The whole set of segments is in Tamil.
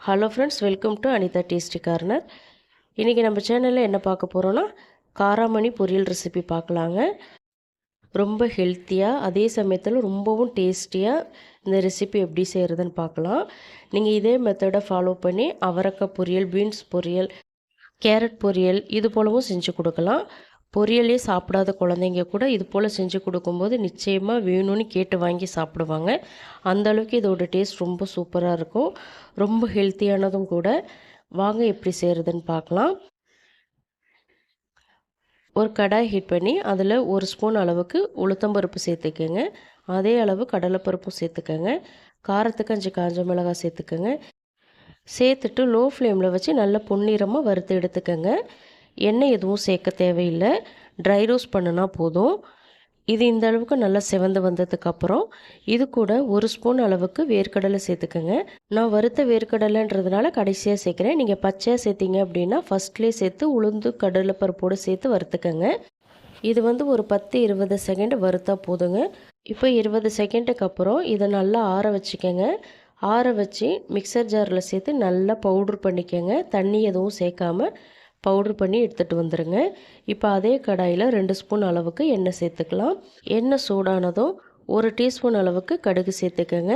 Hello friends welcome to Anitha tasty corner இன்றைக்கி நம்ம சேனலில் என்ன பார்க்க போகிறோன்னா காராமணி பொரியல் ரெசிபி பார்க்கலாங்க. ரொம்ப ஹெல்த்தியாக அதே சமயத்தில் ரொம்பவும் டேஸ்டியாக இந்த ரெசிபி எப்படி செய்கிறதுன்னு பார்க்கலாம். நீங்கள் இதே மெத்தடை ஃபாலோ பண்ணி அவரக்காய் பொரியல் பீன்ஸ் பொரியல் கேரட் பொரியல் இது போலவும் செஞ்சு கொடுக்கலாம். பொரியலே சாப்பிடாத குழந்தைங்க கூட இது போல் செஞ்சு கொடுக்கும்போது நிச்சயமாக வேணும்னு கேட்டு வாங்கி சாப்பிடுவாங்க. அந்தளவுக்கு இதோட டேஸ்ட் ரொம்ப சூப்பராக இருக்கும். ரொம்ப ஹெல்த்தியானதும் கூட. வாங்க எப்படி செய்கிறதுன்னு பார்க்கலாம். ஒரு கடாய் ஹீட் பண்ணி அதில் ஒரு ஸ்பூன் அளவுக்கு உளுத்தம்பருப்பு சேர்த்துக்கோங்க. அதே அளவு கடலைப்பருப்பும் சேர்த்துக்கோங்க. காரத்துக்கு அஞ்சு காஞ்ச மிளகாய் சேர்த்துக்கோங்க. சேர்த்துட்டு லோ ஃப்ளேமில் வச்சு நல்லா பொன்னிறமாக வறுத்து எடுத்துக்கோங்க. எண்ணெய் எதுவும் சேர்க்க தேவையில்லை. ட்ரை ரோஸ்ட் பண்ணுனா போதும். இது இந்த அளவுக்கு நல்லா செவந்து வந்ததுக்கப்புறம் இது கூட ஒரு ஸ்பூன் அளவுக்கு வேர்க்கடலை சேர்த்துக்கோங்க. நான் வறுத்த வேர்க்கடலைன்றதுனால கடைசியாக சேர்க்குறேன். நீங்கள் பச்சையாக சேர்த்திங்க அப்படின்னா ஃபஸ்ட்லேயே சேர்த்து உளுந்து கடலை பருப்போடு சேர்த்து வறுத்துக்கோங்க. இது வந்து ஒரு பத்து இருபது செகண்ட் வறுத்தா போதுங்க. இப்போ இருபது செகண்டுக்கு அப்புறம் இதை நல்லா ஆற வச்சுக்கோங்க. ஆற வச்சு மிக்சர் ஜாரில் சேர்த்து நல்லா பவுட்ரு பண்ணிக்கோங்க. தண்ணி எதுவும் சேர்க்காமல் பவுட்ரு பண்ணி எடுத்துகிட்டு வந்துடுங்க இப்போ அதே கடாயில் ரெண்டு ஸ்பூன் அளவுக்கு எண்ணெய் சேர்த்துக்கலாம். எண்ணெய் சூடானதும் ஒரு டீஸ்பூன் அளவுக்கு கடுகு சேர்த்துக்கோங்க.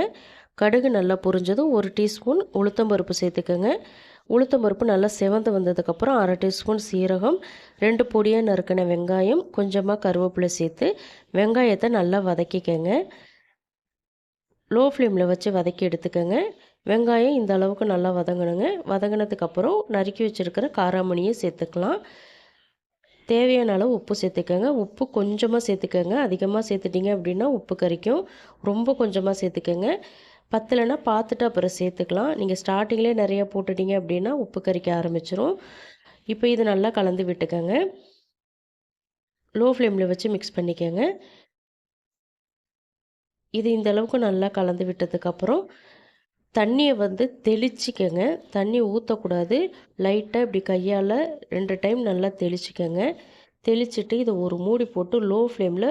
கடுகு நல்லா புரிஞ்சதும் ஒரு டீஸ்பூன் உளுத்தம்பருப்பு சேர்த்துக்கோங்க. உளுத்தம்பருப்பு நல்லா செவந்து வந்ததுக்கப்புறம் அரை டீஸ்பூன் சீரகம் ரெண்டு பொடியாக நறுக்கின வெங்காயம் கொஞ்சமாக கருவேப்பிலை சேர்த்து வெங்காயத்தை நல்லா வதக்கிக்கோங்க. லோ ஃப்ளேமில் வச்சு வதக்கி எடுத்துக்கோங்க. வெங்காயம் இந்த அளவுக்கு நல்லா வதங்கணுங்க. வதங்கினதுக்கப்புறம் நறுக்கி வச்சுருக்கிற காராமணியை சேர்த்துக்கலாம். தேவையான அளவு உப்பு சேர்த்துக்கோங்க. உப்பு கொஞ்சமாக சேர்த்துக்கோங்க. அதிகமாக சேர்த்துட்டிங்க அப்படின்னா உப்பு கறிக்கும் ரொம்ப கொஞ்சமாக சேர்த்துக்கோங்க. பத்தலைன்னா பார்த்துட்டு அப்புறம் சேர்த்துக்கலாம். நீங்கள் ஸ்டார்டிங்லேயே நிறையா போட்டுட்டிங்க அப்படின்னா உப்பு கறிக்க ஆரம்பிச்சிரும். இப்போ இது நல்லா கலந்து விட்டுக்கோங்க. லோ ஃப்ளேமில் வச்சு மிக்ஸ் பண்ணிக்கோங்க. இது இந்த அளவுக்கு நல்லா கலந்து விட்டதுக்கப்புறம் தண்ணியை வந்து தெளிச்சிக்கங்க. தண்ணி ஊற்றக்கூடாது லைட்டாக இப்படி கையால் ரெண்டு டைம் நல்லா தெளிச்சிக்கங்க. தெளிச்சுட்டு இதை ஒரு மூடி போட்டு லோ ஃப்ளேமில்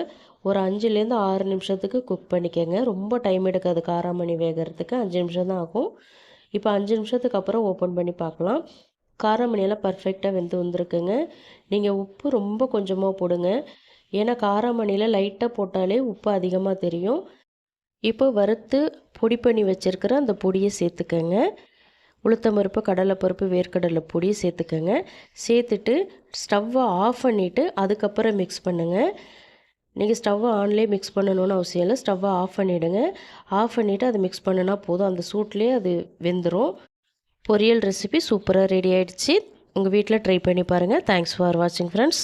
ஒரு அஞ்சுலேருந்து ஆறு நிமிஷத்துக்கு குக் பண்ணிக்கோங்க. ரொம்ப டைம் எடுக்காது. காராமணி வேகிறதுக்கு அஞ்சு நிமிஷம் தான் ஆகும். இப்போ அஞ்சு நிமிஷத்துக்கு அப்புறம் ஓப்பன் பண்ணி பார்க்கலாம் காராமணியெல்லாம் பர்ஃபெக்டாக வெந்து வந்திருக்குங்க. நீங்கள் உப்பு ரொம்ப கொஞ்சமாக போடுங்க. ஏன்னா காராமணியில் லைட்டாக போட்டாலே உப்பு அதிகமாக தெரியும். இப்போ வறுத்து பொடி பண்ணி வச்சுருக்கிற அந்த பொடியை சேர்த்துக்கோங்க. உளுத்தம்பருப்பு கடலைப்பருப்பு வேர்க்கடலை பொடியை சேர்த்துக்கோங்க. சேர்த்துட்டு ஸ்டவ்வை ஆஃப் பண்ணிவிட்டு அதுக்கப்புறம் மிக்ஸ் பண்ணுங்கள் நீங்கள் ஸ்டவ்வை ஆன்லேயே மிக்ஸ் பண்ணணுன்னு அவசியம் இல்லை. ஸ்டவ்வை ஆஃப் பண்ணிவிடுங்க ஆஃப் பண்ணிவிட்டு அதை மிக்ஸ் பண்ணினா போதும். அந்த சூட்லேயே அது வெந்துடும் பொரியல் ரெசிபி சூப்பராக ரெடி ஆகிடுச்சு உங்கள் வீட்டில் ட்ரை பண்ணி பாருங்கள் தேங்க்ஸ் ஃபார் வாட்சிங் ஃப்ரெண்ட்ஸ்